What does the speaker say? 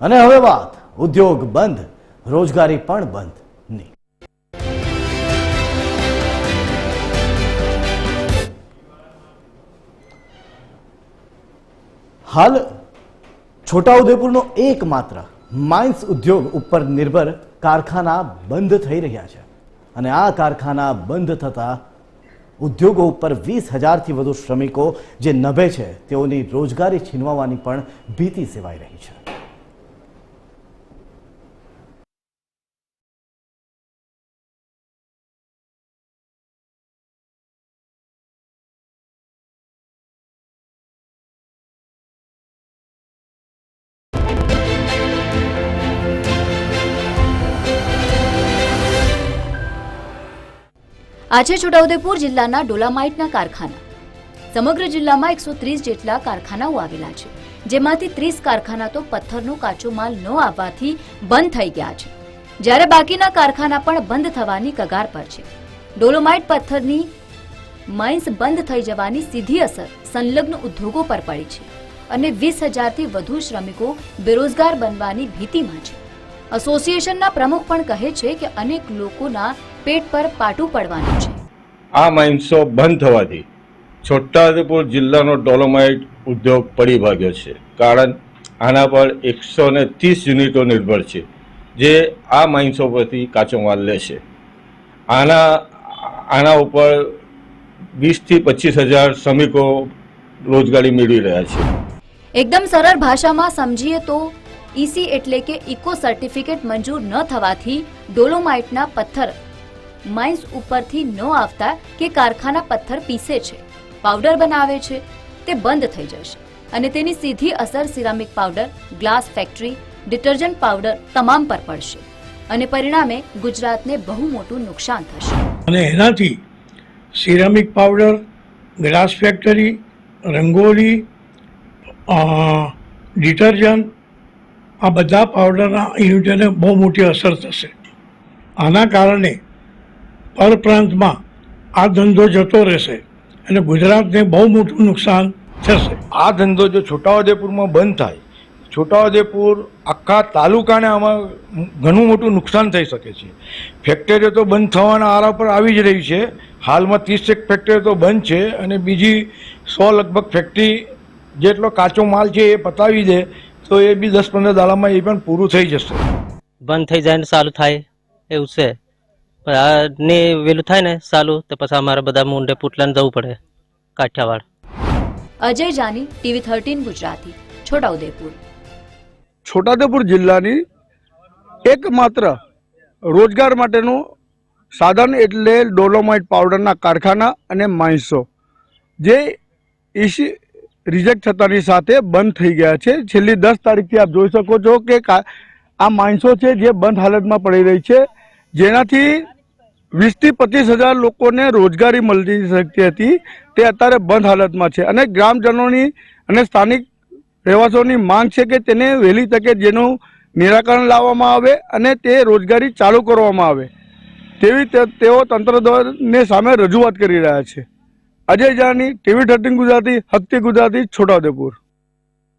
અને હવે વાત, ઉદ્યોગ બંધ, રોજગારી પણ બંધની હાલ, છોટાઉદેપુરનો એકમાત્ર માઇન્સ ઉદ્યોગ ઉપર નિર્ભર કારખાના બંધ થઈ રહ્યા છે. અને આ કારખાના બંધ થતા ઉદ્યોગો ઉપર વીસ હજારથી વધુ શ્રમિકો જે નભે છે, તેઓની રોજગારી છીનવાવાની પણ ભીતિ સેવાઈ રહી છે. આજે છોટાઉદેપુર જિલ્લાના ડોલામાઇટના કારખાના. સમગ્ર જિલ્લામાં એકસો જેટલા કારખાનાઓ આવેલા છે, જેમાંથી ત્રીસ કારખાના તો પથ્થરનો કાચો માલ ન આવવાથી બંધ થઈ ગયા છે. જ્યારે બાકીના કારખાના પણ બંધ થવાની કગાર પર છે. ડોલોમાઇટ પથ્થરની માઇન્સ બંધ થઈ જવાની સીધી અસર સંલગ્ન ઉદ્યોગો પર પડી છે અને વીસ હજારથી વધુ શ્રમિકો બેરોજગાર બનવાની ભીતિમાં છે. એસોસિએશનના પ્રમુખ પણ કહે છે કે અનેક લોકોના પેટ પર પાટું પડવાનું છે. આ માઇન્સો બંધ થવાથી છોટાઉદેપુર જિલ્લાનો ડોલોમાઇટ ઉદ્યોગ પડી ભાગ્યો છે. કારણ આના પર એકસો ને ત્રીસ યુનિટો નિર્ભર છે જે આ માઇન્સો પરથી કાચો માલ લે છે. આના આના ઉપર વીસથી પચીસ હજાર શ્રમિકો રોજગારી મેળવી રહ્યા છે. એકદમ સરળ ભાષામાં સમજીએ તો ઈસી એટલે કે ઇકો સર્ટિફિકેટ મંજૂર ન થવાથી ડોલોમાઇટના પથ્થર માઇન્સ ઉપરથી ન આવતા કે કારખાના પથ્થર પીસે છે, પાવડર બનાવે છે, તે બંધ થઈ જશે. અને તેની સીધી અસર ceramic powder, glass factory, detergent powder તમામ પર પડશે. અને પરિણામે ગુજરાતને બહુ મોટું નુકસાન થશે. અને એનાથી ceramic powder, glass factory, rangoli detergent, આ બધા પાવડરના યુનિટને બહુ મોટી અસર થશે. આના કારણે પરપ્રાંતમાં આ ધંધો જતો રહેશે અને ગુજરાતને બહુ મોટું નુકસાન થશે. આ ધંધો જો છોટાઉદેપુરમાં બંધ થાય છોટાઉદેપુર આખા તાલુકાને આમાં ઘણું મોટું નુકસાન થઈ શકે છે. ફેક્ટરીઓ તો બંધ થવાના આરા પર આવી જ રહી છે. હાલમાં ત્રીસેક ફેક્ટરીઓ તો બંધ છે અને બીજી સો લગભગ ફેક્ટરી જેટલો કાચો માલ છે એ પતાવી દે તો એ બી દસ પંદર દાડામાં એ પણ પૂરું થઈ જશે. બંધ થઈ જાય ને ચાલુ થાય એવું છે. પણ આ ને વેલું થાય ને સાલું તો પછી અમારે બધા મુંડે પુટલાને જવું પડે Kathiawad. Ajay Jani TV thirteen Gujarati Chhotaudepur. Chhota Udepur જિલ્લાની એકમાત્ર રોજગાર માટેનું સાધન એટલે ડોલોમાઇટ પાવડરના કારખાના અને માણસો જે ઈસી રિજેક્ટ થતાની સાથે બંધ થઈ ગયા છે. છેલ્લી દસ તારીખથી આપ જોઈ શકો છો કે આ માણસો છે જે બંધ હાલતમાં પડી રહી છે. જેનાથી વીસથી પચીસ હજાર લોકોને રોજગારી મળતી શકતી હતી. તે અત્યારે બંધ હાલતમાં છે. અને ગ્રામજનોની અને સ્થાનિક રહેવાસીઓની માંગ છે કે તેને વહેલી તકે જેનું નિરાકરણ લાવવામાં આવે અને તે રોજગારી ચાલુ કરવામાં આવે. તેવી તેઓ તંત્ર દ્વારાને સામે રજૂઆત કરી રહ્યા છે. અજય જાની ટીવી થર્ટીન ગુજરાતી, હક્તિ ગુજરાતી, છોટાઉદેપુર.